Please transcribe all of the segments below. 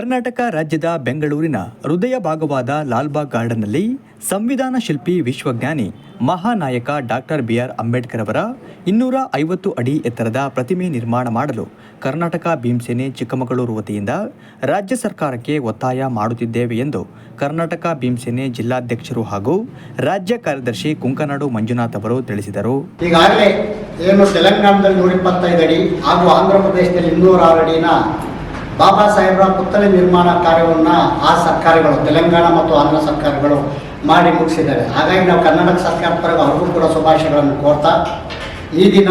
ಕರ್ನಾಟಕ ರಾಜ್ಯದ ಬೆಂಗಳೂರಿನ ಹೃದಯ ಭಾಗವಾದ ಲಾಲ್ಬಾಗ್ ಗಾರ್ಡನ್ನಲ್ಲಿ ಸಂವಿಧಾನ ಶಿಲ್ಪಿ ವಿಶ್ವಜ್ಞಾನಿ ಮಹಾನಾಯಕ ಡಾಕ್ಟರ್ ಬಿಆರ್ ಅಂಬೇಡ್ಕರ್ ಅವರ ಇನ್ನೂರ ಐವತ್ತು ಅಡಿ ಎತ್ತರದ ಪ್ರತಿಮೆ ನಿರ್ಮಾಣ ಮಾಡಲು ಕರ್ನಾಟಕ ಭೀಮಸೇನೆ ಚಿಕ್ಕಮಗಳೂರು ವತಿಯಿಂದ ರಾಜ್ಯ ಸರ್ಕಾರಕ್ಕೆ ಒತ್ತಾಯ ಮಾಡುತ್ತಿದ್ದೇವೆ ಎಂದು ಕರ್ನಾಟಕ ಭೀಮಸೇನೆ ಜಿಲ್ಲಾಧ್ಯಕ್ಷರು ಹಾಗೂ ರಾಜ್ಯ ಕಾರ್ಯದರ್ಶಿ ಕುಂಕನಾಡು ಮಂಜುನಾಥ್ ಅವರು ತಿಳಿಸಿದರು. ಈಗಾಗಲೇ ಏನು ತೆಲಂಗಾಣದಲ್ಲಿ ನೂರ ಇಪ್ಪತ್ತೈದು ಅಡಿ ಹಾಗೂ ಆಂಧ್ರ ಪ್ರದೇಶದಲ್ಲಿ ಇನ್ನೂರ ಆರು ಅಡಿನ ಬಾಬಾ ಸಾಹೇಬರ ಪುತ್ಥಳಿ ನಿರ್ಮಾಣ ಕಾರ್ಯವನ್ನು ಆ ಸರ್ಕಾರಗಳು, ತೆಲಂಗಾಣ ಮತ್ತು ಆಂಧ್ರ ಸರ್ಕಾರಗಳು ಮಾಡಿ ಮುಗಿಸಿದ್ದಾರೆ. ಹಾಗಾಗಿ ನಾವು ಕರ್ನಾಟಕ ಸರ್ಕಾರ ಪರ ಅವ್ರಿಗೂ ಕೂಡ ಶುಭಾಶಯಗಳನ್ನು ಕೋರ್ತಾ, ಈ ದಿನ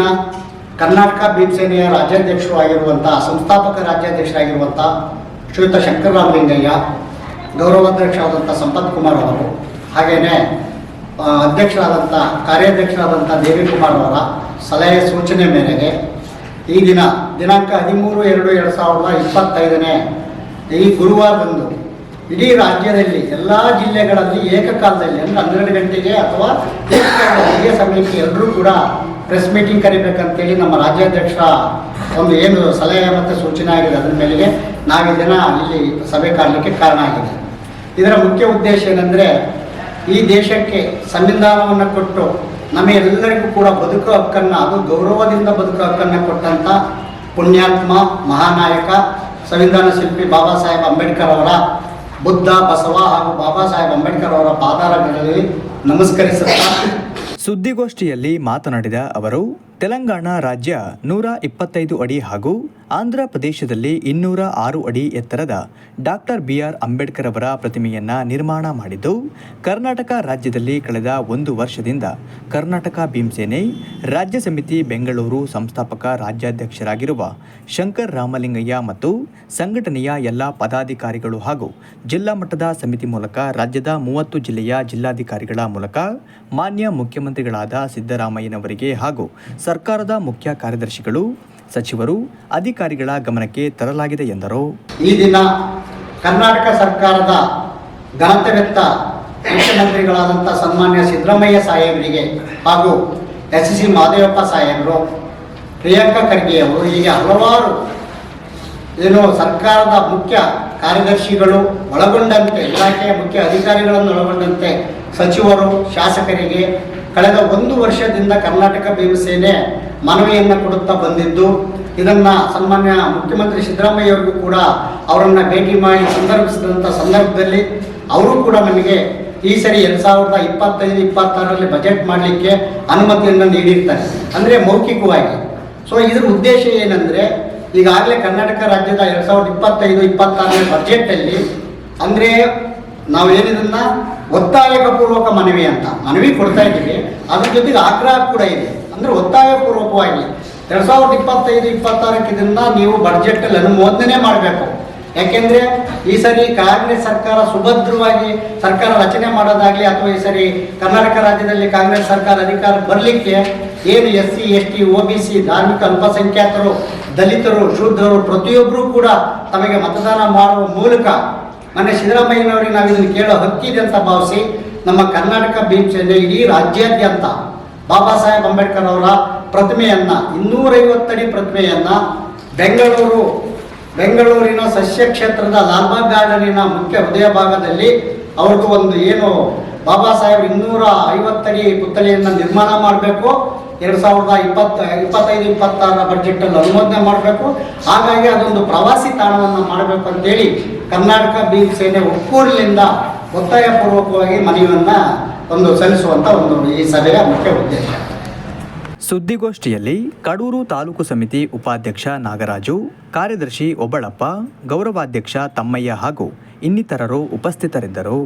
ಕರ್ನಾಟಕ ಭೀಮಸೇನೆಯ ರಾಜ್ಯಾಧ್ಯಕ್ಷರು ಆಗಿರುವಂಥ ಸಂಸ್ಥಾಪಕ ರಾಜ್ಯಾಧ್ಯಕ್ಷರಾಗಿರುವಂಥ ಶ್ರೀಯುತ ಶಂಕರರಾಮಲಿಂಗಯ್ಯ ಗೌರವಾಧ್ಯಕ್ಷರಾದಂಥ ಸಂಪತ್ ಕುಮಾರ್ ಅವರು ಹಾಗೆಯೇ ಅಧ್ಯಕ್ಷರಾದಂಥ ಕಾರ್ಯಾಧ್ಯಕ್ಷರಾದಂಥ ದೇವಿಕುಮಾರ್ ಅವರ ಸಲಹೆ ಸೂಚನೆ ಮೇರೆಗೆ ಈ ದಿನ, ದಿನಾಂಕ ಹದಿಮೂರು, ಎರಡು ಎರಡು ಸಾವಿರದ ಇಪ್ಪತ್ತೈದನೇ. ಈ ಗುರುವಾರದಂದು ಇಡೀ ರಾಜ್ಯದಲ್ಲಿ, ಎಲ್ಲ ಜಿಲ್ಲೆಗಳಲ್ಲಿ ಏಕಕಾಲದಲ್ಲಿ, ಅಂದರೆ ಹನ್ನೆರಡು ಗಂಟೆಗೆ ಅಥವಾ ಹಿರಿಯ ಸಮಯಕ್ಕೆ ಎಲ್ಲರೂ ಕೂಡ ಪ್ರೆಸ್ ಮೀಟಿಂಗ್ ಕರಿಬೇಕಂತೇಳಿ ನಮ್ಮ ರಾಜ್ಯಾಧ್ಯಕ್ಷರ ಒಂದು ಏನು ಸಲಹೆ ಮತ್ತು ಸೂಚನೆ ಆಗಿದೆ ಅದರ ಮೇಲೆ ನಾವು ಇದನ್ನು ಇಲ್ಲಿ ಸಭೆ ಕಾಡಲಿಕ್ಕೆ ಕಾರಣ ಆಗಿದೆ ಇದರ ಮುಖ್ಯ ಉದ್ದೇಶ ಏನಂದರೆ, ಈ ದೇಶಕ್ಕೆ ಸಂವಿಧಾನವನ್ನು ಕೊಟ್ಟು ನಮಗೆಲ್ಲರಿಗೂ ಕೂಡ ಬದುಕು ಹಕ್ಕನ್ನು ಅದು ಗೌರವದಿಂದ ಬದುಕು ಹಕ್ಕನ್ನು ಕೊಟ್ಟಂಥ ಪುಣ್ಯಾತ್ಮ, ಮಹಾನಾಯಕ ಸಂವಿಧಾನ ಶಿಲ್ಪಿ ಬಾಬಾ ಸಾಹೇಬ್ ಅಂಬೇಡ್ಕರ್ ಅವರ ಬುದ್ಧ, ಬಸವ ಹಾಗೂ ಬಾಬಾ ಸಾಹೇಬ್ ಅಂಬೇಡ್ಕರ್ ಅವರ ಪಾದಾರಗಳಲ್ಲಿ ನಮಸ್ಕರಿಸುತ್ತಾ. ಸುದ್ದಿಗೋಷ್ಠಿಯಲ್ಲಿ ಮಾತನಾಡಿದ ಅವರು, ತೆಲಂಗಾಣ ರಾಜ್ಯ ನೂರ ಇಪ್ಪತ್ತೈದು ಅಡಿ ಹಾಗೂ ಆಂಧ್ರ ಪ್ರದೇಶದಲ್ಲಿ ಇನ್ನೂರ ಆರು ಅಡಿ ಎತ್ತರದ ಡಾಕ್ಟರ್ ಬಿ ಆರ್ ಅಂಬೇಡ್ಕರ್ ಅವರ ಪ್ರತಿಮೆಯನ್ನು ನಿರ್ಮಾಣ ಮಾಡಿದ್ದು, ಕರ್ನಾಟಕ ರಾಜ್ಯದಲ್ಲಿ ಕಳೆದ ಒಂದು ವರ್ಷದಿಂದ ಕರ್ನಾಟಕ ಭೀಮಸೇನೆ, ರಾಜ್ಯ ಸಮಿತಿ ಬೆಂಗಳೂರು ಸಂಸ್ಥಾಪಕ ರಾಜ್ಯಾಧ್ಯಕ್ಷರಾಗಿರುವ ಶಂಕರ್ ರಾಮಲಿಂಗಯ್ಯ ಮತ್ತು ಸಂಘಟನೆಯ ಎಲ್ಲ ಪದಾಧಿಕಾರಿಗಳು ಹಾಗೂ ಜಿಲ್ಲಾ ಮಟ್ಟದ ಸಮಿತಿ ಮೂಲಕ ರಾಜ್ಯದ ಮೂವತ್ತು ಜಿಲ್ಲೆಯ ಜಿಲ್ಲಾಧಿಕಾರಿಗಳ ಮೂಲಕ ಮಾನ್ಯ ಮುಖ್ಯಮಂತ್ರಿಗಳಾದ ಸಿದ್ದರಾಮಯ್ಯನವರಿಗೆ ಹಾಗೂ ಸರ್ಕಾರದ ಮುಖ್ಯ ಕಾರ್ಯದರ್ಶಿಗಳು ಸಚಿವರು ಅಧಿಕಾರಿಗಳ ಗಮನಕ್ಕೆ ತರಲಾಗಿದೆ ಎಂದರು. ಈ ದಿನ ಕರ್ನಾಟಕ ಸರ್ಕಾರದ ಗಾಂತವೆತ್ತ ಮುಖ್ಯಮಂತ್ರಿಗಳಾದಂಥ ಸನ್ಮಾನ್ಯ ಸಿದ್ದರಾಮಯ್ಯ ಸಾಹೇಬರಿಗೆ ಹಾಗೂ ಎಸ್ ಸಿ ಮಹದೇವಪ್ಪ ಸಾಹೇಬರು, ಪ್ರಿಯಾಂಕಾ ಖರ್ಗೆ ಅವರು ಹೀಗೆ ಹಲವಾರು ಏನು ಸರ್ಕಾರದ ಮುಖ್ಯ ಕಾರ್ಯದರ್ಶಿಗಳು ಒಳಗೊಂಡಂತೆ ಇಲಾಖೆಯ ಮುಖ್ಯ ಅಧಿಕಾರಿಗಳನ್ನು ಒಳಗೊಂಡಂತೆ ಸಚಿವರು, ಶಾಸಕರಿಗೆ ಕಳೆದ ಒಂದು ವರ್ಷದಿಂದ ಕರ್ನಾಟಕ ಭೀಮಸೇನೆ ಮನವಿಯನ್ನು ಕೊಡುತ್ತಾ ಬಂದಿದ್ದು, ಇದನ್ನ ಸನ್ಮಾನ್ಯ ಮುಖ್ಯಮಂತ್ರಿ ಸಿದ್ದರಾಮಯ್ಯ ಅವರಿಗೂ ಕೂಡ ಅವರನ್ನ ಭೇಟಿ ಮಾಡಿ ಸಂದರ್ಭಿಸಿದಂಥ ಸಂದರ್ಭದಲ್ಲಿ ಅವರು ಕೂಡ ನಮಗೆ ಈ ಸರಿ ಎರಡ್ ಸಾವಿರದ ಇಪ್ಪತ್ತೈದು, ಇಪ್ಪತ್ತಾರರಲ್ಲಿ ಬಜೆಟ್ ಮಾಡಲಿಕ್ಕೆ ಅನುಮತಿಯನ್ನು ನೀಡಿರ್ತಾರೆ. ಅಂದರೆ ಮೌಖಿಕವಾಗಿ. ಸೊ ಇದರ ಉದ್ದೇಶ ಏನಂದ್ರೆ, ಈಗಾಗಲೇ ಕರ್ನಾಟಕ ರಾಜ್ಯದ ಎರಡ್ ಸಾವಿರದ ಇಪ್ಪತ್ತೈದು ಇಪ್ಪತ್ತಾರನೇ ಬಜೆಟಲ್ಲಿ ಅಂದರೆ ನಾವು ಏನಿದನ್ನ ಒತ್ತಾಯಪೂರ್ವಕ ಮನವಿ ಅಂತ, ಮನವಿ ಕೊಡ್ತಾ ಇದ್ದೀವಿ, ಅದ್ರ ಜೊತೆಗೆ ಆಗ್ರಹ ಕೂಡ ಇದೆ. ಅಂದರೆ ಒತ್ತಾಯಪೂರ್ವಕವಾಗಿ ಎರಡು ಸಾವಿರದ ಇಪ್ಪತ್ತೈದು, ಇಪ್ಪತ್ತಾರಕ್ಕೆ ಇದನ್ನ ನೀವು ಬಡ್ಜೆಟಲ್ಲಿ ಅನುಮೋದನೆ ಮಾಡಬೇಕು. ಯಾಕೆಂದ್ರೆ ಈ ಸರಿ ಕಾಂಗ್ರೆಸ್ ಸರ್ಕಾರ ಸುಭದ್ರವಾಗಿ ಸರ್ಕಾರ ರಚನೆ ಮಾಡೋದಾಗ್ಲಿ ಅಥವಾ ಈ ಸರಿ ಕರ್ನಾಟಕ ರಾಜ್ಯದಲ್ಲಿ ಕಾಂಗ್ರೆಸ್ ಸರ್ಕಾರ ಅಧಿಕಾರ ಬರಲಿಕ್ಕೆ ಏನು S C, S T, O B C, ಧಾರ್ಮಿಕ ಅಲ್ಪಸಂಖ್ಯಾತರು, ದಲಿತರು, ಶೂದ್ರರು ಪ್ರತಿಯೊಬ್ಬರೂ ಕೂಡ ತಮಗೆ ಮತದಾನ ಮಾಡುವ ಮೂಲಕ ಮೊನ್ನೆ ಸಿದ್ದರಾಮಯ್ಯನವರಿಗೆ ನಾವು ಇದನ್ನು ಕೇಳೋ ಹಕ್ಕಿದೆ ಅಂತ ಭಾವಿಸಿ ನಮ್ಮ ಕರ್ನಾಟಕ ಭೀಮಸೇನೆ ಇಡೀ ರಾಜ್ಯಾದ್ಯಂತ ಬಾಬಾ ಸಾಹೇಬ್ ಅಂಬೇಡ್ಕರ್ ಅವರ ಪ್ರತಿಮೆಯನ್ನ ಇನ್ನೂರೈವತ್ತಡಿ ಪ್ರತಿಮೆಯನ್ನು ಬೆಂಗಳೂರು, ಬೆಂಗಳೂರಿನ ಸಸ್ಯ ಕ್ಷೇತ್ರದ ಲಾಲ್ಬಾಗ್ ಗಾರ್ಡನಿನ ಮುಖ್ಯ ಹೃದಯ ಭಾಗದಲ್ಲಿ ಅವ್ರದ್ದು ಒಂದು ಏನು, ಬಾಬಾ ಸಾಹೇಬ್ ಇನ್ನೂರ ಐವತ್ತಡಿ ಪುತ್ಥಳಿಯನ್ನು ನಿರ್ಮಾಣ ಮಾಡಬೇಕು. ಎರಡು ಸಾವಿರದ ಇಪ್ಪತ್ತ, ಇಪ್ಪತ್ತೈದು, ಇಪ್ಪತ್ತಾರರ ಅಲ್ಲಿ ಅನುಮೋದನೆ ಮಾಡಬೇಕು. ಹಾಗಾಗಿ ಅದೊಂದು ಪ್ರವಾಸಿ ತಾಣವನ್ನು ಮಾಡಬೇಕು ಅಂತೇಳಿ ಕರ್ನಾಟಕ ಬೀಚ್ ಸೇನೆ ಒಕ್ಕೂರಿನಿಂದ ಒತ್ತಾಯಪೂರ್ವಕವಾಗಿ ಮನವಿಯನ್ನು ಒಂದು ಸಲ್ಲಿಸುವಂತ ಒಂದು ಈ ಸಭೆಯ ಮುಖ್ಯ ಉದ್ದೇಶ. ಸುದ್ದಿಗೋಷ್ಠಿಯಲ್ಲಿ ಕಡೂರು ತಾಲೂಕು ಸಮಿತಿ ಉಪಾಧ್ಯಕ್ಷ ನಾಗರಾಜು, ಕಾರ್ಯದರ್ಶಿ ಒಬಳಪ್ಪ ಗೌರವಾಧ್ಯಕ್ಷ ತಮ್ಮಯ್ಯ ಹಾಗೂ ಇನ್ನಿತರರು ಉಪಸ್ಥಿತರಿದ್ದರು.